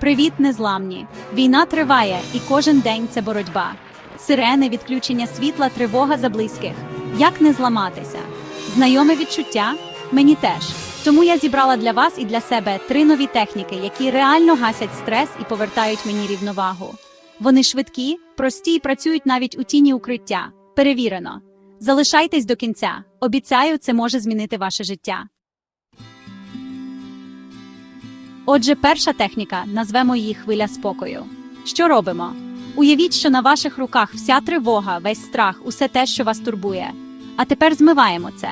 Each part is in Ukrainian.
Привіт, незламні! Війна триває, і кожен день це боротьба. Сирени, відключення світла, тривога за близьких. Як не зламатися? Знайоме відчуття? Мені теж. Тому я зібрала для вас і для себе три нові техніки, які реально гасять стрес і повертають мені рівновагу. Вони швидкі, прості і працюють навіть у тіні укриття. Перевірено. Залишайтесь до кінця. Обіцяю, це може змінити ваше життя. Отже, перша техніка назвемо її хвиля спокою. Що робимо? Уявіть, що на ваших руках вся тривога, весь страх, усе те, що вас турбує. А тепер змиваємо це.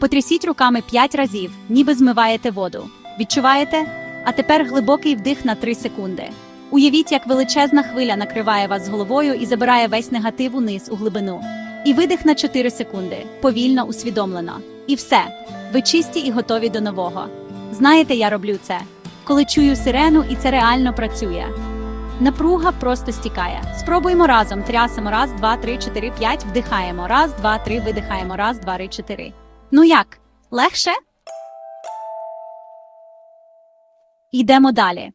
Потрясіть руками 5 разів, ніби змиваєте воду. Відчуваєте? А тепер глибокий вдих на 3 секунди. Уявіть, як величезна хвиля накриває вас головою і забирає весь негатив униз у глибину. І видих на 4 секунди, повільно, усвідомлено. І все. Ви чисті і готові до нового. Знаєте, я роблю це. Коли чую сирену, і це реально працює. Напруга просто стікає. Спробуємо разом. Трясемо раз, два, три, чотири, п'ять. Вдихаємо. Раз, два, три, видихаємо. Раз, два, три, чотири. Ну як? Легше? Йдемо далі.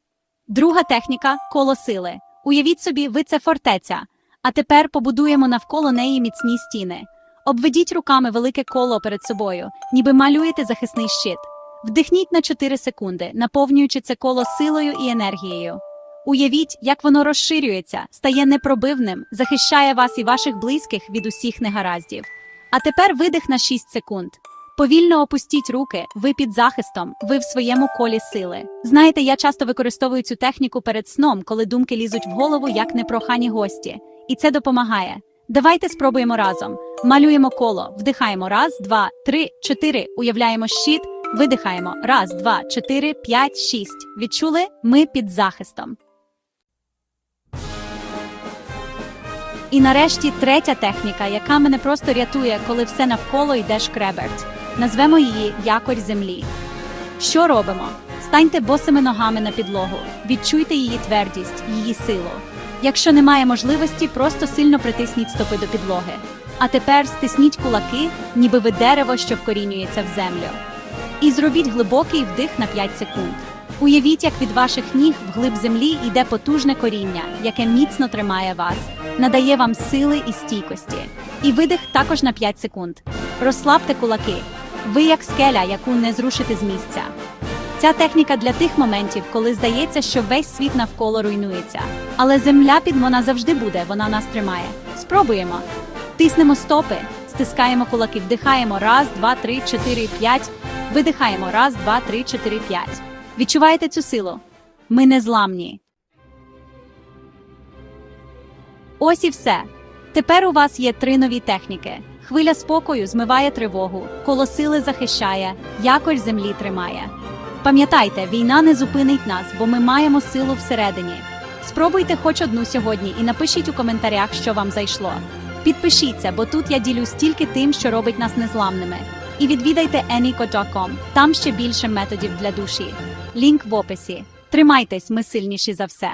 Друга техніка коло сили. Уявіть собі, ви це фортеця. А тепер побудуємо навколо неї міцні стіни. Обведіть руками велике коло перед собою, ніби малюєте захисний щит. Вдихніть на 4 секунди, наповнюючи це коло силою і енергією. Уявіть, як воно розширюється, стає непробивним, захищає вас і ваших близьких від усіх негараздів. А тепер видих на 6 секунд. Повільно опустіть руки, ви під захистом, ви в своєму колі сили. Знаєте, я часто використовую цю техніку перед сном, коли думки лізуть в голову як непрохані гості. І це допомагає. Давайте спробуємо разом. Малюємо коло, вдихаємо раз, два, три, чотири. Уявляємо щит, видихаємо раз, два, чотири, п'ять, шість. Відчули? Ми під захистом. І нарешті третя техніка, яка мене просто рятує, коли все навколо йде шкреберть. Назвемо її якорь землі. Що робимо? Станьте босими ногами на підлогу, відчуйте її твердість, її силу. Якщо немає можливості, просто сильно притисніть стопи до підлоги. А тепер стисніть кулаки, ніби ви дерево, що вкорінюється в землю. І зробіть глибокий вдих на 5 секунд. Уявіть, як від ваших ніг вглиб землі йде потужне коріння, яке міцно тримає вас, надає вам сили і стійкості. І видих також на 5 секунд. Розслабте кулаки. Ви як скеля, яку не зрушите з місця. Ця техніка для тих моментів, коли здається, що весь світ навколо руйнується. Але земля під вона завжди буде, вона нас тримає. Спробуємо. Тиснемо стопи, стискаємо кулаки, вдихаємо раз, два, три, чотири, п'ять. Видихаємо раз, два, три, чотири, п'ять. Відчуваєте цю силу? Ми не зламні. Ось і все. Тепер у вас є три нові техніки. Хвиля спокою змиває тривогу, коло сили захищає, якорь землі тримає. Пам'ятайте, війна не зупинить нас, бо ми маємо силу всередині. Спробуйте хоч одну сьогодні і напишіть у коментарях, що вам зайшло. Підпишіться, бо тут я ділюсь тільки тим, що робить нас незламними. І відвідайте anyco.com, там ще більше методів для душі. Лінк в описі. Тримайтесь, ми сильніші за все.